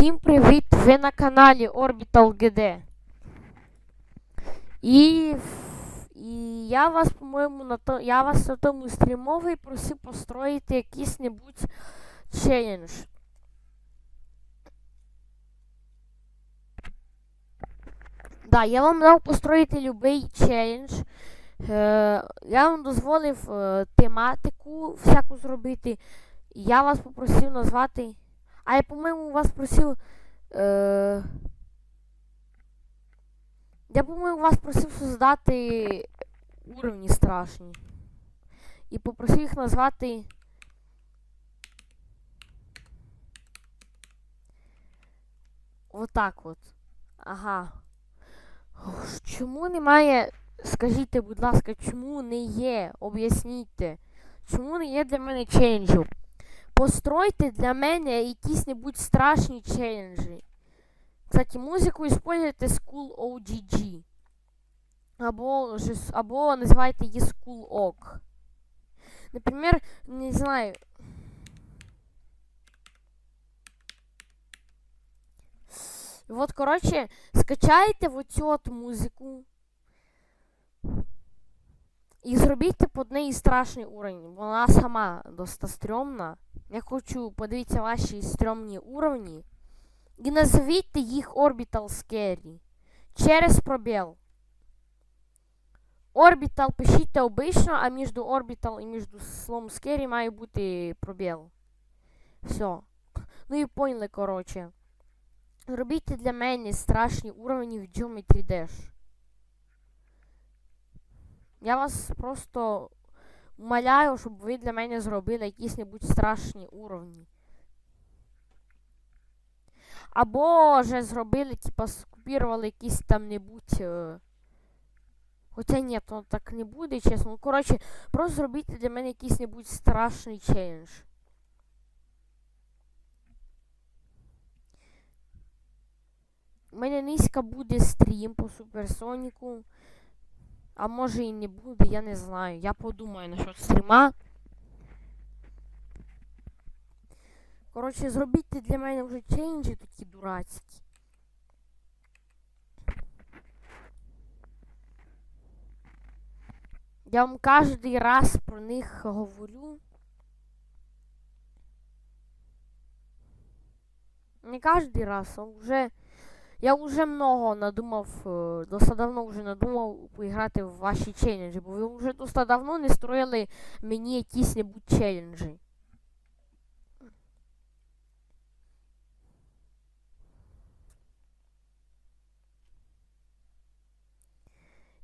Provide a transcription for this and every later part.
Всім привіт! Ви на каналі Orbital GD. І, і я вас, по-моєму, на то, я вас на тому стрімовий просив построїти якийсь небудь челендж. Да, я вам дав построїти любий челендж. Е, я вам дозволив е, тематику всяку зробити. Я вас попросив назвати. А я, по-моєму, вас просив. Е... Я, по-моєму, вас просив создати уровні страшні. І попросив їх назвати. Отак от. Ага. Чому немає. Скажіть, будь ласка, чому не є? Об'ясніть. Чому не є для мене ченджу? Постройте для мене якісь небудь страшні челенджі. Кстати, музику используйте School OGG. Або, або називайте її School OG. Например, не знаю. Вот, короче, скачайте вот цю от музику. І зробіть по неї страшний уровень. Вона сама доста стрьомна. Я хочу подивитися ваші стрьомні уровні. І назвіть їх Orbital Scary. Через пробіл. Orbital пишіть обично, а між Orbital і між словом Scary має бути пробіл. Все. Ну і поняли, коротше. Робіть для мене страшні уровні в Geometry Dash. Я вас просто умоляю, щоб ви для мене зробили якісь небудь страшні уровні. Або же зробили, типа, скопірували якісь там небудь. Е... Хоча ні, то так не буде, чесно. Ну, коротше, просто зробіть для мене якийсь небудь страшний челендж. У мене низько буде стрім по суперсоніку. А може і не буде, я не знаю. Я подумаю насчет стріма. Коротше, зробіть для мене вже челенджі такі дурацькі. Я вам кожен раз про них говорю. Не кожен раз, а вже... Я вже много надумав, е, досить давно вже надумав поіграти в ваші челенджі, бо ви вже досить давно не строїли мені якісь небудь челенджі.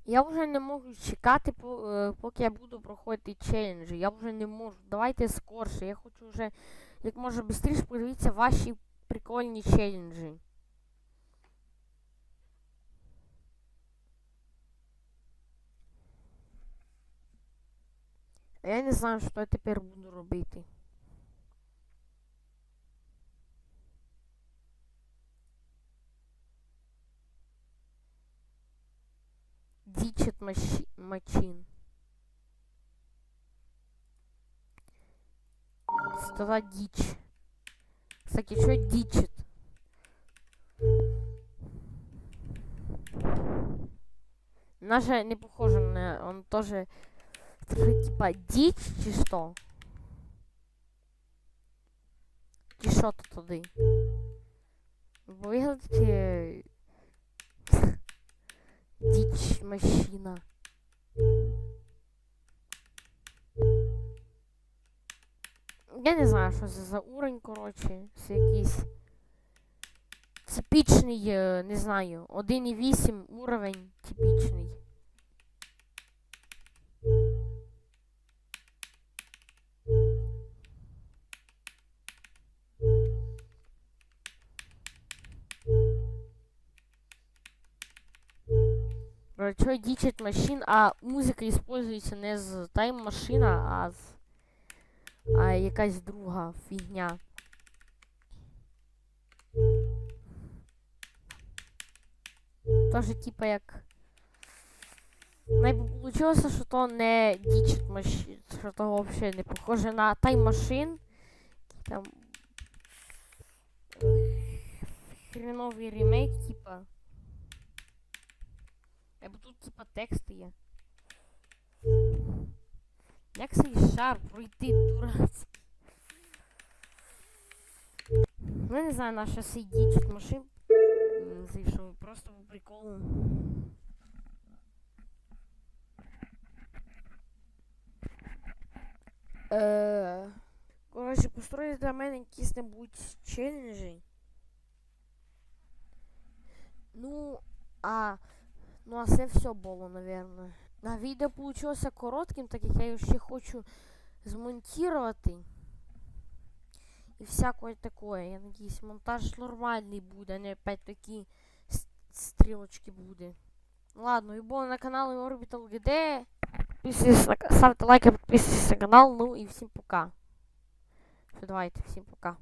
Я вже не можу чекати, е, поки я буду проходити челенджі. Я вже не можу. Давайте скорше. Я хочу вже як можна швидше подивитися ваші прикольні челенджі. Я не знаю, що я тепер буду робити. Дичит мачин. Стала дичь. Кстати, что дичит? Наша не похожа на... Он тоже это типа дичь чи что? Чи що тут туди? Виглядає... Дичь машина. Я не знаю, що це за уровень, коротше. Це якийсь типічний, не знаю, 1.8 уровень типічний. Что дичит машин, а музика используется не з тайм-машина, а з... А якась друга фігня. Тоже типа як... Найбо получилося, що то не дічит машин, що то взагалі не похоже на тайм-машин. Там... хреновий ремейк, типа. Або тут, типа, тексти є. Як цей шар пройти, дурацький? Ну, не знаю, наша цей діджит машин зайшов просто по приколу. Е, Коротше, построї для мене якісь небудь челенджі. Ну, а. Ну, а це все було, наверное. На відео получилося коротким, так як я його ще хочу змонтувати. І всякое такое. Я надіюсь, монтаж нормальний буде, а не опять такі стрілочки буде. Ладно, і було на каналі Orbital GD. Ставте лайки, підписуйтесь на канал. Ну і всім пока. Все, давайте, всім пока.